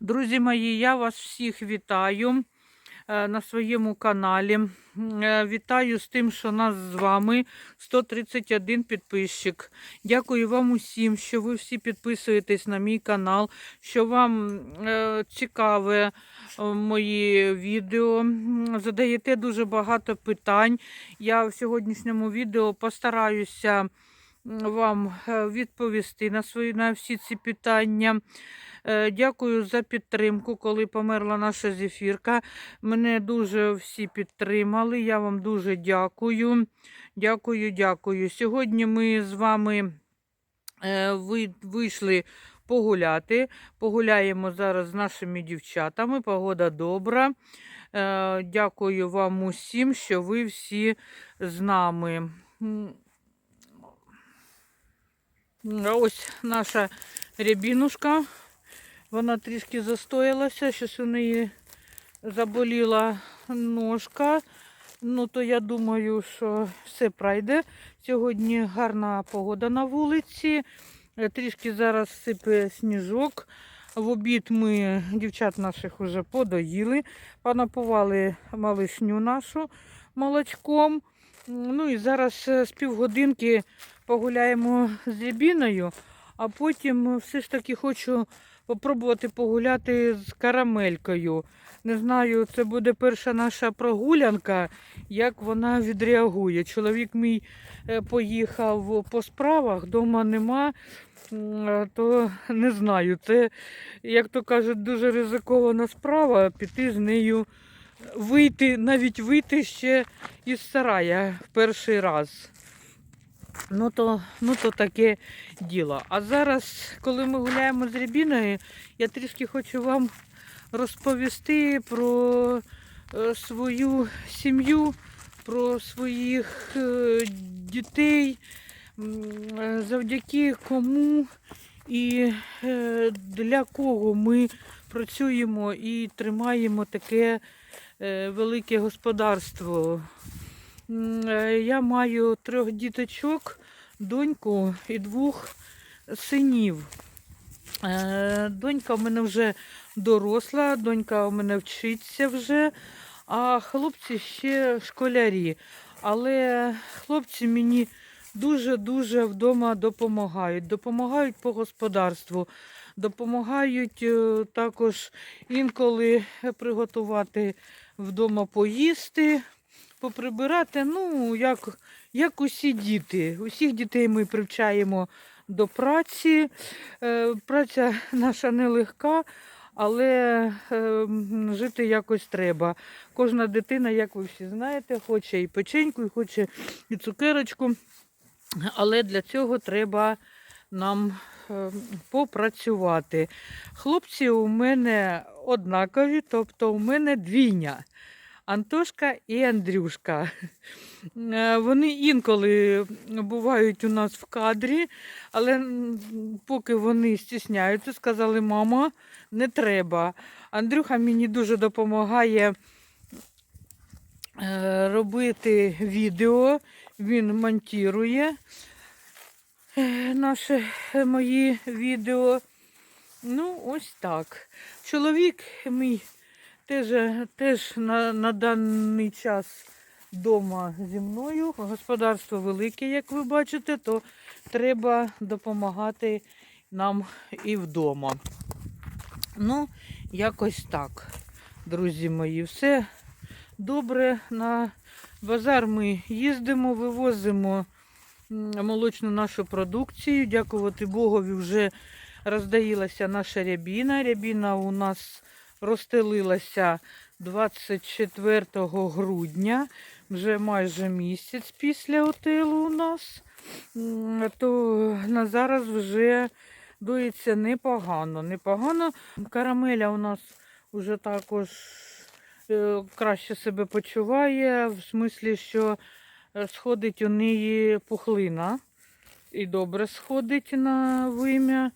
Друзі мої, я вас всіх вітаю е, на своєму каналі. Е, Вітаю з тим, що нас з вами 131 підписчик. Дякую вам усім, що ви всі підписуєтесь на мій канал, що вам е, цікаве мої відео. Задаєте дуже багато питань. Я в сьогоднішньому відео постараюся вам е, відповісти на свої на всі ці питання. Е, Дякую за підтримку, коли померла наша зефірка. Мене дуже всі підтримали. Я вам дуже дякую. Дякую, дякую. Сьогодні ми з вами е, вийшли погуляти. Погуляємо зараз з нашими дівчатами. Погода добра. Дякую вам усім, що ви всі з нами. Ось наша рябінушка. Вона трішки застоялася, щось у неї заболіла ножка. Ну, то я думаю, що все пройде. Сьогодні гарна погода на вулиці. Е, Трішки зараз сипе сніжок. В обід ми дівчат наших вже подоїли, понапували малишню нашу молочком. Ну і зараз з півгодинки погуляємо з рябіною, а потім все ж таки хочу попробувати погуляти з карамелькою. Не знаю, це буде перша наша прогулянка, як вона відреагує. Чоловік мій е, поїхав по справах, вдома нема, то не знаю. Це, як то кажуть, дуже ризикована справа піти з нею, вийти, навіть вийти ще із сарая в перший раз. Ну то, ну то таке діло. А зараз, коли ми гуляємо з Рябіною, я трішки хочу вам розповісти про е, свою сім'ю, про своїх е, дітей, е, завдяки кому і для кого ми працюємо і тримаємо таке велике господарство. Е, Я маю трьох діточок, доньку і двох синів. Е, Донька в мене вже доросла, донька у мене вчиться вже, а хлопці ще школярі. Але хлопці мені дуже-дуже вдома допомагають. Допомагають по господарству, допомагають е, також інколи приготувати вдома поїсти, поприбирати. Ну, як, як усі діти. Усіх дітей ми привчаємо до праці. Е, Праця наша нелегка, але е, жити якось треба. Кожна дитина, як ви всі знаєте, хоче і печеньку, і хоче і цукерочку. Але для цього треба нам е, попрацювати. Хлопці у мене однакові, тобто у мене двійня. Антошка і Андрюшка. Е, Вони інколи бувають у нас в кадрі, але поки вони стісняються, сказали, мама, не треба. Андрюха мені дуже допомагає е, робити відео, він монтує е, наші мої відео. Ну, ось так. Чоловік мій теж, теж на, на даний час вдома зі мною. Господарство велике, як ви бачите, то треба допомагати нам і вдома. Ну, якось так, друзі мої. Все добре. На базар ми їздимо, вивозимо молочну нашу продукцію. Дякувати Богові, вже роздаїлася наша рябіна. Рябіна у нас розстелилася 24 грудня, вже майже місяць після отелу у нас. То на зараз вже доїться непогано. непогано. Карамеля у нас вже також е, краще себе почуває, в смислі, що е, сходить у неї пухлина. І добре сходить на вим'я.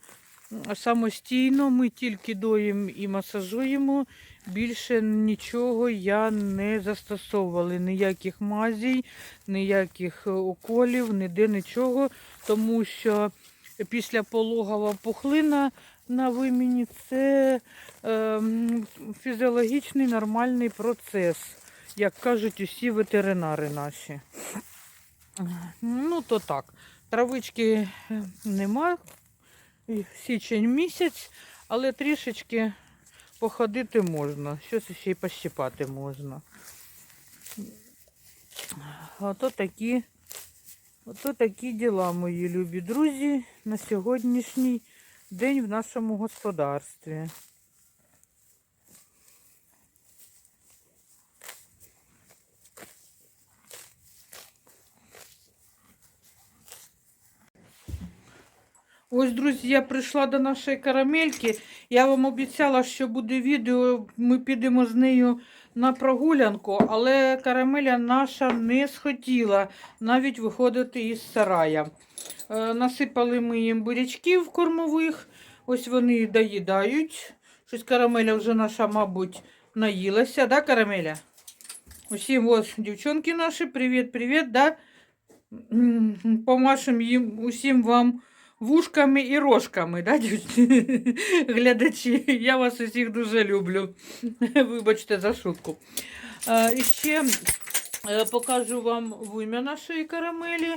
Самостійно ми тільки доїмо і масажуємо. Більше нічого я не застосовувала. Ніяких мазій, ніяких е, уколів, ніде нічого, тому що після пологова пухлина на виміні це е, фізіологічний нормальний процес, як кажуть усі ветеринари наші. Ну, то так. Травички нема. Січень місяць, але трішечки походити можна. Щось ще й пощипати можна. Ото такі, ото такі діла, мої любі друзі, на сьогоднішній день в нашому господарстві. Ось, друзі, я прийшла до нашої карамельки. Я вам обіцяла, що буде відео. Ми підемо з нею на прогулянку, але карамеля наша не схотіла навіть виходити із сарая. Е, насипали ми їм бурячків кормових. Ось вони доїдають. Щось карамеля вже наша, мабуть, наїлася, да, карамеля? Усім ось дівчонки наші, привіт, привіт, да? М, Помашем їм усім вам вушками і рожками, да, глядачі. Я вас усіх дуже люблю. Вибачте за шутку. Е, І ще е, покажу вам вим'я нашої карамелі.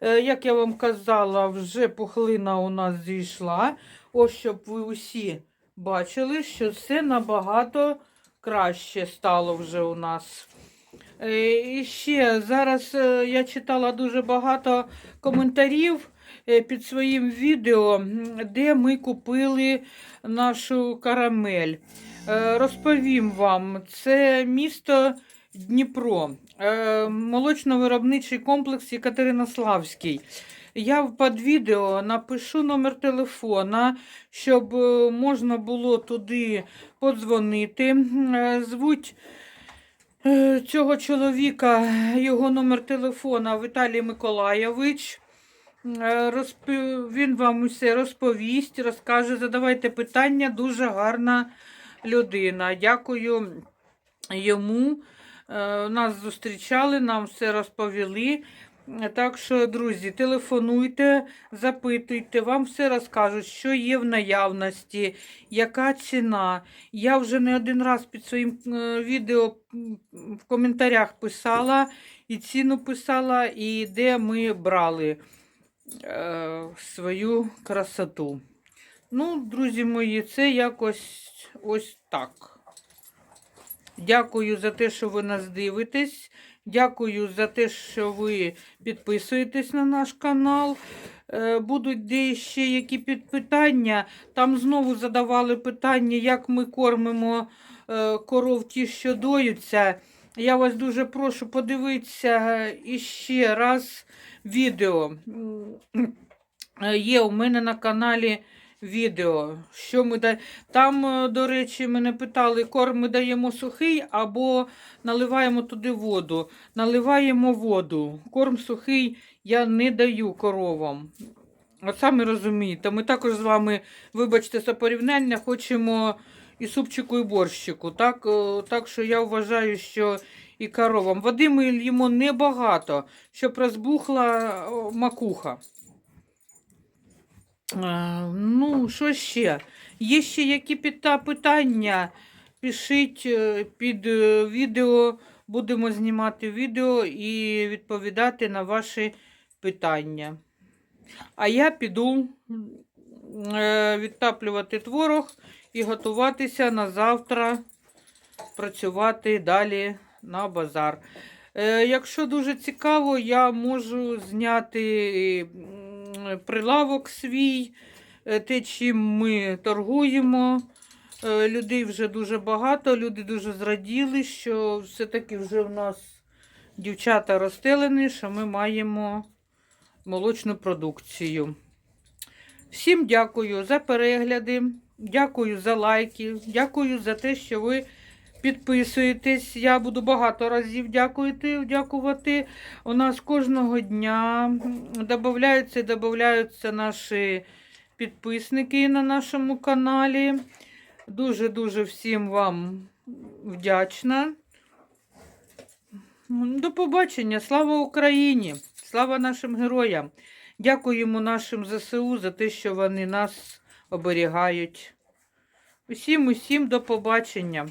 Е, Як я вам казала, вже пухлина у нас зійшла. Ось щоб ви усі бачили, що все набагато краще стало вже у нас. І ще зараз я читала дуже багато коментарів під своїм відео, де ми купили нашу карамель. Е, Розповім вам, це місто Дніпро, е, молочно-виробничий комплекс Екатеринославський. Я під відео напишу номер телефона, щоб е, можна було туди подзвонити. Е, Звуть е, цього чоловіка, його номер телефона Віталій Миколайович. Е, розпі- Він вам усе розповість, розкаже, задавайте питання. Дуже гарна людина. Дякую йому. Е, Нас зустрічали, нам все розповіли. Е, Так що, друзі, телефонуйте, запитуйте, вам все розкажуть, що є в наявності, яка ціна. Я вже не один раз під своїм відео в коментарях писала, і ціну писала, і де ми брали е, свою красоту. Ну, друзі мої, це якось ось так. Дякую за те, що ви нас дивитесь. Дякую за те, що ви підписуєтесь на наш канал. Е, Будуть де ще які підпитання. Там знову задавали питання, як ми кормимо е, коров ті, що доються. Я вас дуже прошу подивитися іще раз відео. Е, Є у мене на каналі відео. Що ми да... Там, е, до речі, мене питали, корм ми даємо сухий або наливаємо туди воду. Наливаємо воду. Корм сухий я не даю коровам. От самі розумієте, ми також з вами, вибачте, за порівняння, хочемо і супчику, і борщику. Так, Е, так що я вважаю, що і коровам. Води ми їмо небагато, щоб розбухла макуха. А, ну, що ще? Є ще які питання? Пишіть е, під е, відео, будемо знімати відео і відповідати на ваші питання. А я піду е, відтаплювати творог і готуватися на завтра працювати далі на базар. Е, Якщо дуже цікаво, я можу зняти прилавок свій, е, те, чим ми торгуємо. Е, Людей вже дуже багато, люди дуже зраділи, що все-таки вже в нас дівчата розстелені, що ми маємо молочну продукцію. Всім дякую за перегляди, дякую за лайки, дякую за те, що ви підписуєтесь. Я буду багато разів дякувати. дякувати. У нас кожного дня додаються і додаються наші підписники на нашому каналі. Дуже-дуже всім вам вдячна. До побачення. Слава Україні! Слава нашим героям! Дякуємо нашим ЗСУ за те, що вони нас оберігають. Усім, усім до побачення.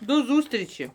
До зустрічі!